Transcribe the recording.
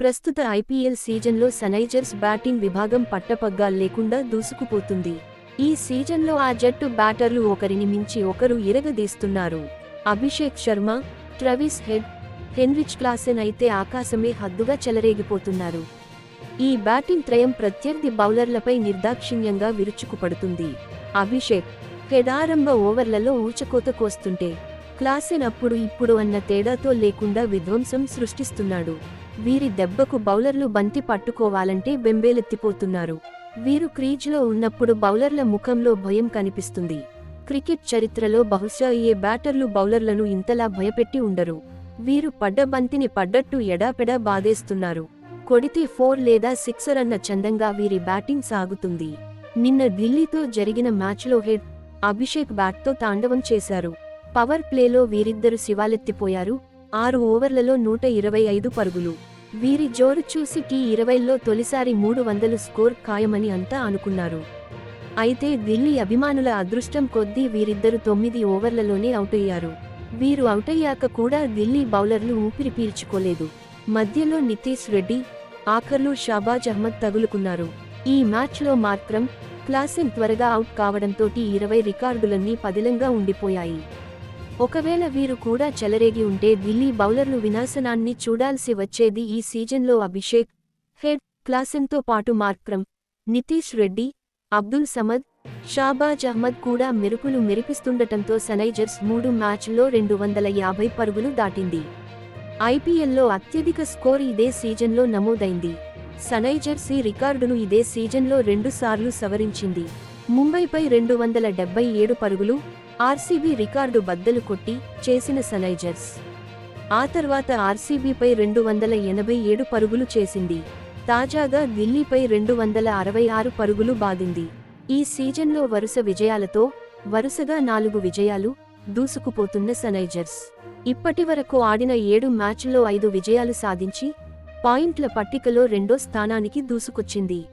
ప్రస్తుత ఐపీఎల్ సీజన్లో సనైజర్స్ బ్యాటింగ్ విభాగం పట్టపగ్గాలు లేకుండా దూసుకుపోతుంది. ఈ సీజన్లో ఆ జట్టు బ్యాటర్లు ఒకరిని మించి ఒకరు ఇరగదీస్తున్నారు. Abhishek Sharma Travis Head Heinrich Klaasen అయితే ఆకాశమే హద్దుగా చెలరేగిపోతున్నారు. ఈ బ్యాటింగ్ త్రయం ప్రత్యర్థి బౌలర్లపై నిర్దాక్షిణ్యంగా విరుచుకుపడుతుంది. అభిషేక్ హెడారంభ ఓవర్లలో ఊచకోత కోస్తుంటే క్లాసెన్ అప్పుడు ఇప్పుడు అన్న తేడాతో లేకుండా విధ్వంసం సృష్టిస్తున్నాడు. వీరి దెబ్బకు బౌలర్లు బంతి పట్టుకోవాలంటే బెంబేలెత్తిపోతున్నారు. వీరు క్రీజ్లో ఉన్నప్పుడు బౌలర్ల ముఖంలో భయం కనిపిస్తుంది. క్రికెట్ చరిత్రలో బహుశా ఏ బ్యాటర్లు బౌలర్లను ఇంతలా భయపెట్టి ఉండరు. వీరు పడ్డ బంతిని పడ్డట్టు ఎడాపెడా బాధేస్తున్నారు. కొడితే ఫోర్ లేదా సిక్సర్ అన్న చందంగా వీరి బ్యాటింగ్ సాగుతుంది. నిన్న ఢిల్లీతో జరిగిన మ్యాచ్లో హెడ్ అభిషేక్ బ్యాట్తో తాండవం చేశారు. పవర్ ప్లేలో వీరిద్దరు శివాలెత్తిపోయారు. ఆరు ఓవర్లలో నూట ఇరవై ఐదు పరుగులు. వీరి జోరు చూసి టీ ఇరవైలో తొలిసారి మూడు వందలు స్కోర్ ఖాయమని అంతా అనుకున్నారు. అయితే ఢిల్లీ అభిమానుల అదృష్టం కొద్దీ వీరిద్దరు తొమ్మిది ఓవర్లలోనే అవుటయ్యారు. వీరు అవుటయ్యాక కూడా ఢిల్లీ బౌలర్లు ఊపిరి పీల్చుకోలేదు. మధ్యలో నితీష్ రెడ్డి ఆఖర్లు షాబాజ్ అహ్మద్ తగులుకున్నారు. ఈ మ్యాచ్లో మాత్రం క్లాసిన్ త్వరగా అవుట్ కావడంతో టీ ఇరవై రికార్డులన్నీ పదిలంగా ఉండిపోయాయి. ఒకవేళ వీరు కూడా చెలరేగి ఉంటే ఢిల్లీ బౌలర్లు వినాశనాన్ని చూడాల్సి వచ్చేది ఈ సీజన్లో అభిషేక్ హెడ్ క్లాసెన్తో పాటు మార్క్రమ్ నితీష్ రెడ్డి అబ్దుల్ సమద్ షాబాజ్ అహ్మద్ కూడా మెరుపులు మెరిపిస్తుండటంతో సనైజర్స్ మూడు మ్యాచ్ల్లో రెండు వందల యాభై పరుగులు దాటింది. ఐపీఎల్లో అత్యధిక స్కోర్ ఇదే సీజన్లో నమోదైంది. సనైజర్స్ ఈ రికార్డును ఇదే సీజన్లో రెండుసార్లు సవరించింది. ముంబైపై రెండు వందల డెబ్బై ఏడు పరుగులు ఆర్సీబీ రికార్డు బద్దలు కొట్టి చేసిన సనైజర్స్ ఆ తర్వాత ఆర్సీబీపై రెండు వందల ఎనభై ఏడు పరుగులు చేసింది. తాజాగా ఢిల్లీపై రెండు వందల అరవై ఆరు పరుగులు బాదింది. ఈ సీజన్లో వరుస విజయాలతో వరుసగా నాలుగు విజయాలు దూసుకుపోతున్న సనైజర్స్ ఇప్పటివరకు ఆడిన ఏడు మ్యాచ్ల్లో ఐదు విజయాలు సాధించి పాయింట్ల పట్టికలో రెండో స్థానానికి దూసుకొచ్చింది.